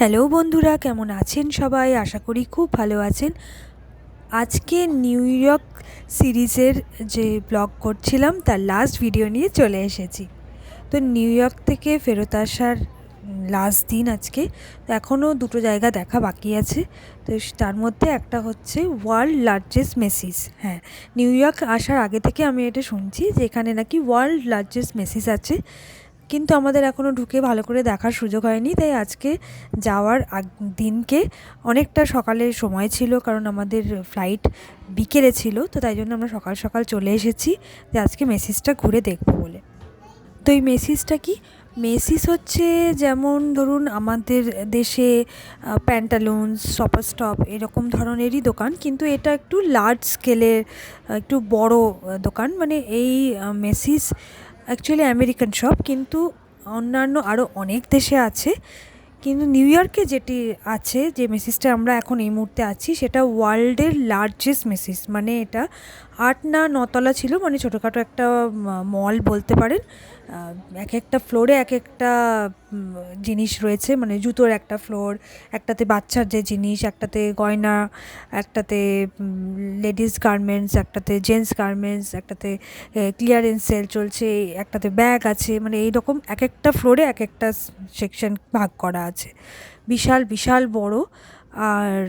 Hello বন্ধুরা, কেমন আছেন সবাই? আশা করি খুব ভালো আছেন। আজকে নিউ ইয়র্ক সিরিজের যে ব্লগ করছিলাম, তার লাস্ট ভিডিও নিয়ে চলে এসেছি। তো নিউ ইয়র্ক থেকে ফেরত আসার লাস্ট দিন আজকে। তো এখনও দুটো জায়গা দেখা বাকি আছে। তো তার মধ্যে একটা হচ্ছে ওয়ার্ল্ড লার্জেস্ট মেসিস হ্যাঁ নিউ ইয়র্ক আসার আগে থেকে আমি এটা শুনছি যে এখানে নাকি ওয়ার্ল্ড লার্জেস্ট মেসিস আছে। কিন্তু আমাদের এখনও ঢুকে ভালো করে দেখার সুযোগ হয়নি, তাই আজকে যাওয়ার দিনকে অনেকটা সকালের সময় ছিল কারণ আমাদের ফ্লাইট বিকেলে ছিল, তো তাই জন্য আমরা সকাল সকাল চলে এসেছি যে আজকে মেসিসটা ঘুরে দেখব বলে। তো এই মেসিসটা কি? মেসিস হচ্ছে যেমন ধরুন আমাদের দেশে প্যান্টালুন্স শপার স্টপ এরকম ধরনেরই দোকান, কিন্তু এটা একটু লার্জ স্কেলের একটু বড় দোকান মানে এই মেসিস অ্যাকচুয়ালি আমেরিকান শপ কিন্তু অন্যান্য আরও অনেক দেশে আছে। কিন্তু নিউ ইয়র্কে যেটি আছে, যে মেসিসটা আমরা এখন এই মুহূর্তে আছি, সেটা ওয়ার্ল্ডের লার্জেস্ট মেসিস মানে এটা আট না, নতলা ছিল মানে ছোটোখাটো একটা মল বলতে পারেন। এক একটা ফ্লোরে এক একটা জিনিস রয়েছে মানে জুতোর একটা ফ্লোর একটাতে বাচ্চার যে জিনিস, একটাতে গয়না, একটাতে লেডিস গার্মেন্টস একটাতে জেন্টস গার্মেন্টস একটাতে ক্লিয়ারেন্স সেল চলছে, একটাতে ব্যাগ আছে মানে এইরকম এক একটা ফ্লোরে এক একটা সেকশন ভাগ করা আছে। বিশাল বিশাল বড়, আর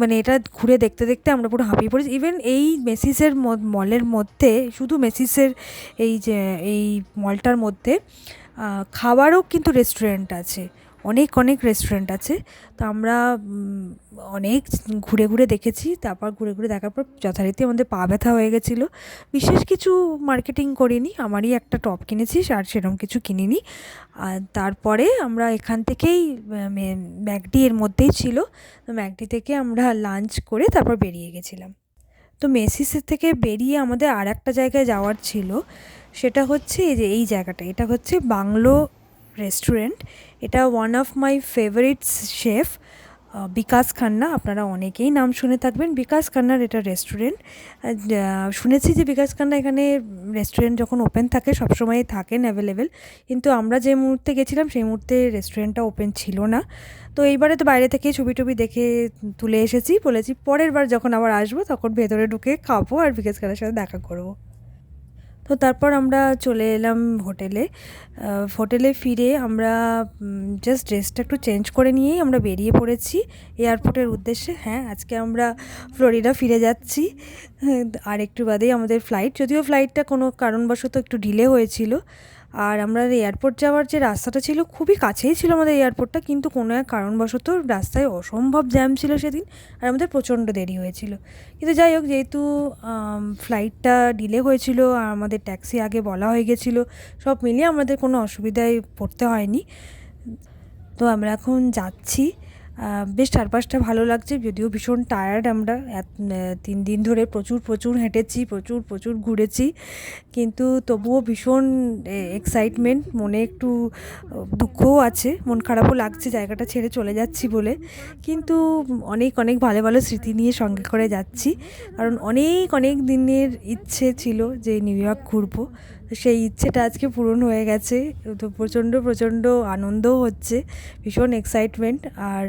মানে এটা ঘুরে দেখতে দেখতে আমরা পুরো হাঁপিয়ে পড়েছি। ইভেন এই মেসিসের মলের মধ্যে, শুধু মেসিসের এই যে, এই মলটার মধ্যে খাবারও কিন্তু রেস্টুরেন্ট আছে। অনেক অনেক রেস্টুরেন্ট আছে। তো আমরা অনেক ঘুরে ঘুরে দেখেছি। তারপর ঘুরে ঘুরে দেখার পর যথারীতি আমাদের পা ব্যথা হয়ে গেছিল। বিশেষ কিছু মার্কেটিং করিনি। আমারই একটা টপ কিনেছি, আর সেরকম কিছু কিনিনি। আর তারপরে আমরা এখান থেকেই ম্যাকডি এর মধ্যেই ছিল। তো ম্যাকডি থেকে আমরা লাঞ্চ করে তারপর বেরিয়ে গেছিলাম। তো মেসিসের থেকে বেরিয়ে আমাদের আর একটা জায়গায় যাওয়ার ছিল। সেটা হচ্ছে এই যে, এই জায়গাটা। এটা হচ্ছে বাংলো রেস্টুরেন্ট। এটা one of my favourites chef Bikash Khanna. আপনারা অনেকেই নাম শুনে থাকবেন। বিকাশ খান্নার এটা রেস্টুরেন্ট। শুনেছি যে বিকাশ খান্না এখানে রেস্টুরেন্ট যখন ওপেন থাকে, সবসময় থাকেন অ্যাভেলেবেল কিন্তু আমরা যে মুহূর্তে গেছিলাম, সেই মুহূর্তে রেস্টুরেন্টটা ওপেন ছিল না। তো এইবারে তো বাইরে থেকে ছবি টবি দেখে তুলে এসেছি। বলেছি, পরের বার যখন আবার আসব, তখন ভেতরে ঢুকে খাব আর বিকাশ খান্নার সাথে দেখা করব। তো তারপর আমরা চলে এলাম হোটেলে। হোটেলে ফিরে আমরা জাস্ট ড্রেসটা একটু চেঞ্জ করে নিয়েই আমরা বেরিয়ে পড়েছি। এয়ারপোর্টের উদ্দেশ্যে হ্যাঁ আজকে আমরা ফ্লোরিডা ফিরে যাচ্ছি। আর একটু বাদেই আমাদের ফ্লাইট যদিও ফ্লাইটটা কোনো কারণবশত একটু ডিলে হয়েছিল। আর আমরা এয়ারপোর্ট যাওয়ার যে রাস্তাটা ছিল, খুবই কাছেই ছিল আমাদের এয়ারপোর্টটা কিন্তু কোনো এক কারণবশত রাস্তায় অসম্ভব জ্যাম ছিল সেদিন আর আমাদের প্রচণ্ড দেরি হয়েছিল। কিন্তু যাই হোক, যেহেতু ফ্লাইটটা ডিলে হয়েছিল, আর আমাদের ট্যাক্সি আগে বলা হয়ে গেছিল, সব মিলিয়ে আমাদের কোনো অসুবিধায় পড়তে হয়নি। তো আমরা এখন যাচ্ছি। বেশ চারপাশটা ভালো লাগছে, যদিও ভীষণ টায়ার্ড আমরা। তিন দিন ধরে প্রচুর প্রচুর হেঁটেছি, প্রচুর প্রচুর ঘুরেছি। কিন্তু তবুও ভীষণ এক্সাইটমেন্ট মনে একটু দুঃখও আছে, মন খারাপও লাগছে, জায়গাটা ছেড়ে চলে যাচ্ছি বলে। কিন্তু অনেক অনেক ভালো ভালো স্মৃতি নিয়ে সঙ্গে করে যাচ্ছি। কারণ অনেক অনেক দিনের ইচ্ছে ছিল যে নিউ ইয়র্ক ঘুরবো। সেই ইচ্ছেটা আজকে পূরণ হয়ে গেছে। তো প্রচণ্ড প্রচণ্ড আনন্দও হচ্ছে, ভীষণ এক্সাইটমেন্ট আর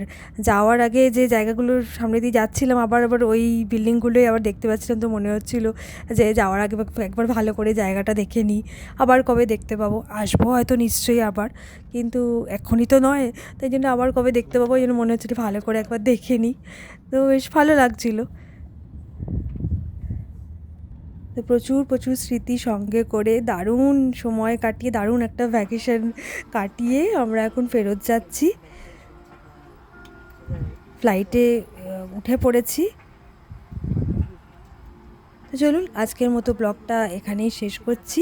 যাওয়ার আগে যে জায়গাগুলোর সামনে দিয়ে যাচ্ছিলাম, আবার আবার ওই বিল্ডিংগুলোই আবার দেখতে পাচ্ছিলাম তো মনে হচ্ছিল যে যাওয়ার আগে একবার ভালো করে জায়গাটা দেখে নিই, আবার কবে দেখতে পাবো? আসব হয়তো নিশ্চয়ই আবার, কিন্তু এখনই তো নয়, তাই জন্য আবার কবে দেখতে পাবো? ওই জন্য মনে হচ্ছিল ভালো করে একবার দেখে নিই। তো বেশ ভালো লাগছিল। তো প্রচুর প্রচুর স্মৃতি সঙ্গে করে দারুণ সময় কাটিয়ে, দারুণ একটা ভ্যাকেশন কাটিয়ে আমরা এখন ফেরত যাচ্ছি। ফ্লাইটে উঠে পড়েছি। তো চলুন, আজকের মতো ব্লগটা এখানেই শেষ করছি।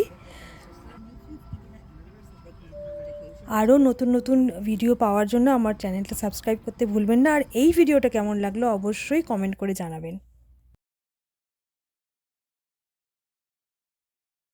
আরও নতুন নতুন ভিডিও পাওয়ার জন্য আমার চ্যানেলটা সাবস্ক্রাইব করতে ভুলবেন না। আর এই ভিডিওটা কেমন লাগল অবশ্যই কমেন্ট করে জানাবেন।